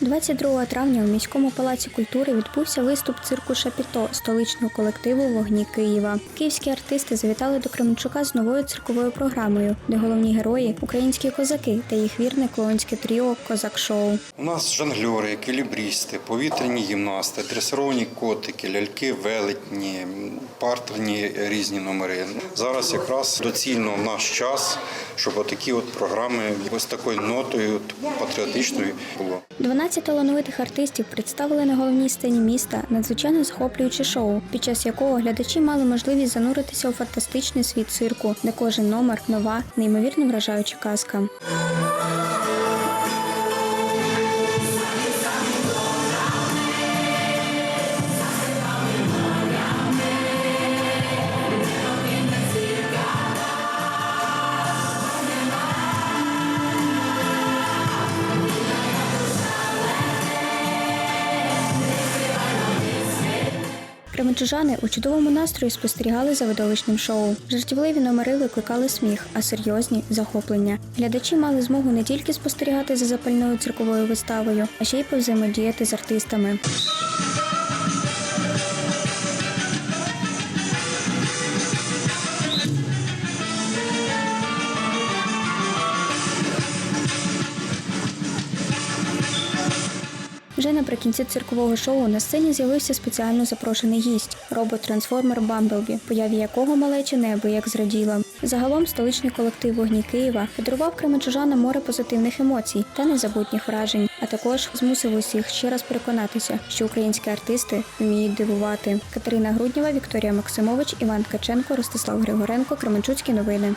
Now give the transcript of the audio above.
22 травня у міському палаці культури відбувся виступ цирку Шапіто столичного колективу Вогні Києва. Київські артисти завітали до Кременчука з новою цирковою програмою, де головні герої українські козаки та їх вірне клоунське тріо Козак Шоу. У нас жонглери, еквілібристи, повітряні гімнасти, дресировані котики, ляльки, велетні, партерні різні номери. Зараз якраз доцільно в наш час, щоб отакі от програми ось такою нотою от патріотичною було. 12 талановитих артистів представили на головній сцені міста надзвичайно захоплююче шоу, під час якого глядачі мали можливість зануритися у фантастичний світ цирку, де кожен номер нова, неймовірно вражаюча казка. Кременчужани у чудовому настрої спостерігали за видовищним шоу. Жартівливі номери викликали сміх, а серйозні захоплення. Глядачі мали змогу не тільки спостерігати за запальною цирковою виставою, а ще й повзаємодіяти з артистами. Вже наприкінці циркового шоу на сцені з'явився спеціально запрошений гість робот-трансформер Бамблбі, появі якого малече небо як зраділа. Загалом столичний колектив вогні Києва подарував кременчужанам море позитивних емоцій та незабутніх вражень, а також змусив усіх ще раз переконатися, що українські артисти вміють дивувати. Катерина Груднєва, Вікторія Максимович, Іван Ткаченко, Ростислав Григоренко, Кременчуцькі новини.